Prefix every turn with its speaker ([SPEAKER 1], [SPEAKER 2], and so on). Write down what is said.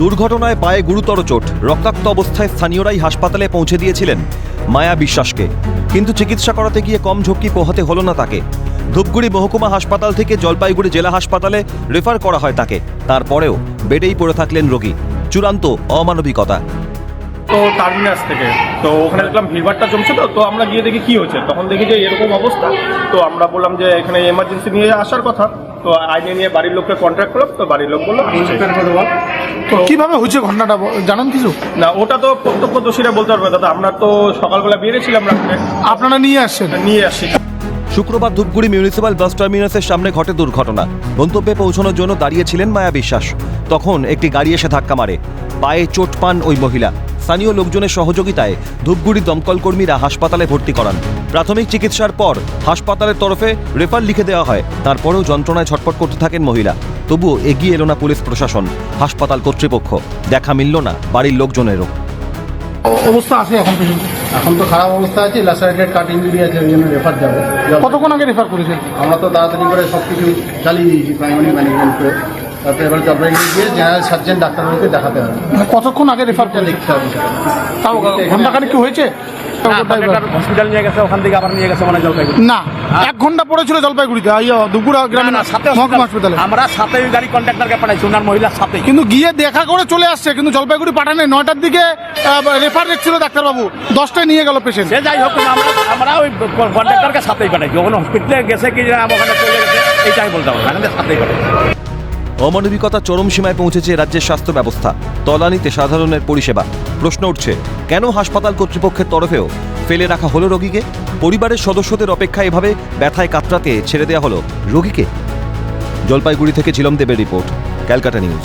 [SPEAKER 1] দুর্ঘটনায় পায়ে গুরুতর চোট। রক্তাক্ত অবস্থায় স্থানীয়রাই হাসপাতালে পৌঁছে দিয়েছিলেন মায়া বিশ্বাসকে। কিন্তু চিকিৎসা করাতে গিয়ে কম ঝক্কি পোহাতে হলো না তাকে। ধূপগুড়ি মহকুমা হাসপাতাল থেকে জলপাইগুড়ি জেলা হাসপাতালে রেফার করা হয় তাকে। তারপরেও বেডেই পড়ে থাকলেন রোগী। চূড়ান্ত অমানবিকতা।
[SPEAKER 2] তো টার্মিনাস থেকে। তো ওখানে দেখলাম ভিড়ভাড়টা জমছে তো তো আমরা গিয়ে দেখি কি হচ্ছে। তখন দেখি যে এরকম অবস্থা। তো আমরা বললাম যে এখানে এমার্জেন্সি নিয়ে আসার কথা। তো আইনে নিয়ে বাড়ির লোককে কন্ট্যাক্ট করলাম তো বাড়ির লোক বলল তো
[SPEAKER 3] কীভাবে হয়েছে ঘটনাটা? জানেন কিছু?
[SPEAKER 2] না ওটা তো প্রত্যক্ষদর্শীরা বলতে পারবে দাদা আমরা তো সকালবেলা বেরিয়েছিলাম রাত্রে।
[SPEAKER 3] আপনারা নিয়ে আসছেন?
[SPEAKER 2] নিয়ে আসছি।
[SPEAKER 1] শুক্রবার ধূপগুড়ি মিউনিসিপ্যাল বাস টার্মিনাসের সামনে ঘটে দুর্ঘটনা। গন্তব্যে পৌঁছানোর জন্য দাঁড়িয়েছিলেন মায়া বিশ্বাস তখন একটি গাড়ি এসে ধাক্কা মারে। পায়ে চোট পান ওই মহিলা। স্থানীয় লোকজনের সহযোগিতায় ধূপগুড়ি দমকলকর্মীরা হাসপাতালে ভর্তি করান। প্রাথমিক চিকিৎসার পর হাসপাতালের তরফে রেফার লিখে দেওয়া হয়। তারপরেও যন্ত্রণায় ছটপট করতে থাকেন মহিলা। তবুও এগিয়ে এলো না পুলিশ প্রশাসন হাসপাতাল কর্তৃপক্ষ। দেখা মিলল না বাড়ির লোকজনেরও।
[SPEAKER 3] অবস্থা আছে এখন
[SPEAKER 4] এখন তো খারাপ অবস্থা আছে লাসারেটেড কাট ইঞ্জুরি আছে ওই জন্য রেফার যাবে।
[SPEAKER 3] কতক্ষণ আগে রেফার করেছেন?
[SPEAKER 4] আমরা তো তাড়াতাড়ি করে সব কিছু চালিয়ে দিয়েছি প্রাইমারি ম্যানেজমেন্ট করে। তারপরে এবার জলপাইগুড়ি গিয়ে জেনারেল সার্জেন ডাক্তারবাবুকে দেখাতে হবে।
[SPEAKER 3] মানে কতক্ষণ আগে রেফার
[SPEAKER 4] দেখতে হবে।
[SPEAKER 3] তাও ঘন্টাখানিক কি হয়েছে?
[SPEAKER 5] হসপিটাল নিয়ে গেছে ওখান থেকে আবার নিয়ে গেছে মানে জলপাইগুড়ি।
[SPEAKER 3] না এক ঘণ্টা পড়েছিল জলপাইগুড়িতে দুপুরা গ্রামীণ
[SPEAKER 5] না, সাথে
[SPEAKER 3] মহকুমা হাসপাতালে
[SPEAKER 5] আমরা সাথে ওই গাড়ি কন্ট্রাক্টরকে পাঠাইছি ওনার মহিলার সাথে
[SPEAKER 3] কিন্তু গিয়ে দেখা করে চলে আসছে কিন্তু জলপাইগুড়ি পাঠানে নয়টার দিকে রেফার দেখছিল ডাক্তারবাবু। দশটায় নিয়ে গেল পেশেন্ট
[SPEAKER 5] সে যাই হোক আমরা আমরা ওই কন্ট্রাক্টরকে সাথেই পাঠাইছি। ওখানে হসপিটালে গেছে কি না ওখানে চলে গেছে এইটাই বলতে হবে সাথেই পাঠাইছি।
[SPEAKER 1] অমানবিকতা চরম সীমায় পৌঁছেছে রাজ্যের স্বাস্থ্য ব্যবস্থা। তলানিতে সাধারণের পরিষেবা। প্রশ্ন উঠছে, কেন হাসপাতাল কর্তৃপক্ষের তরফেও ফেলে রাখা হলো রোগীকে? পরিবারের সদস্যদের অপেক্ষা এভাবে ব্যথায় কাতরাতে ছেড়ে দেওয়া হলো রোগীকে? জলপাইগুড়ি থেকে ঝিলম দেবের রিপোর্ট, ক্যালকাটা নিউজ।